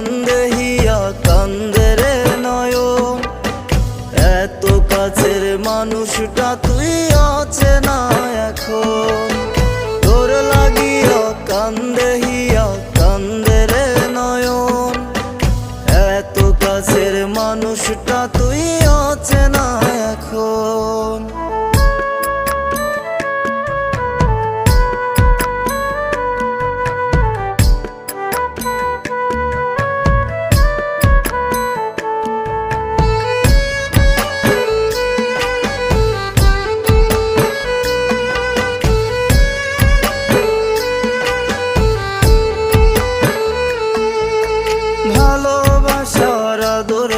কান্দে হিয়া কান্দে রে নয়ন। এত কাছের মানুষটা তুই আছে না এখন? তোর লাগিয়া কান্দে হিয়া কান্দে রে নয়ন। এত কাছের মানুষটা আদর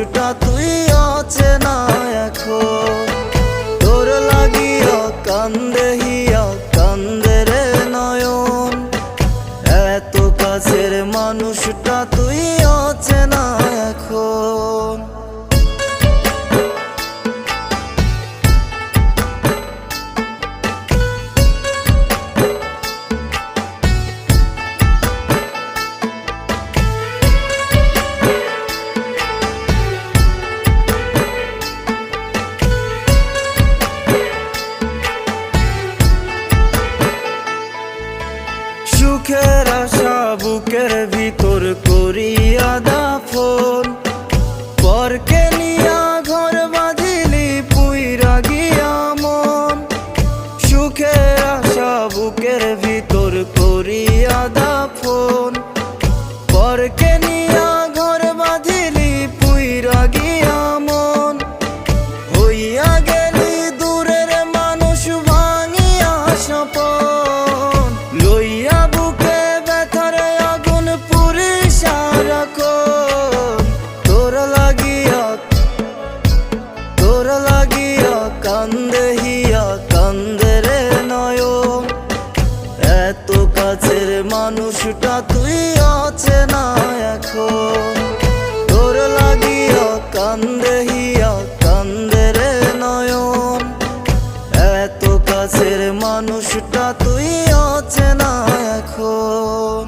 মানুষটা তুই আছে না এখন? তোর লাগিয়া কান্দে হিয়া, কান্দে রে নয়ন। এত কাছের মানুষটা তুই আছে না এখন? বুকের ভিতর করিয়া দাফন। পরকে নিয়া ঘর বাঁধিলি, পুইরা গিয়া মন। সুখের আশা বুকের ভিতর করিয়া দাফন। পরকে নিয়া ঘর বাঁধিলি মানুষটা তুই অচেনা এখন।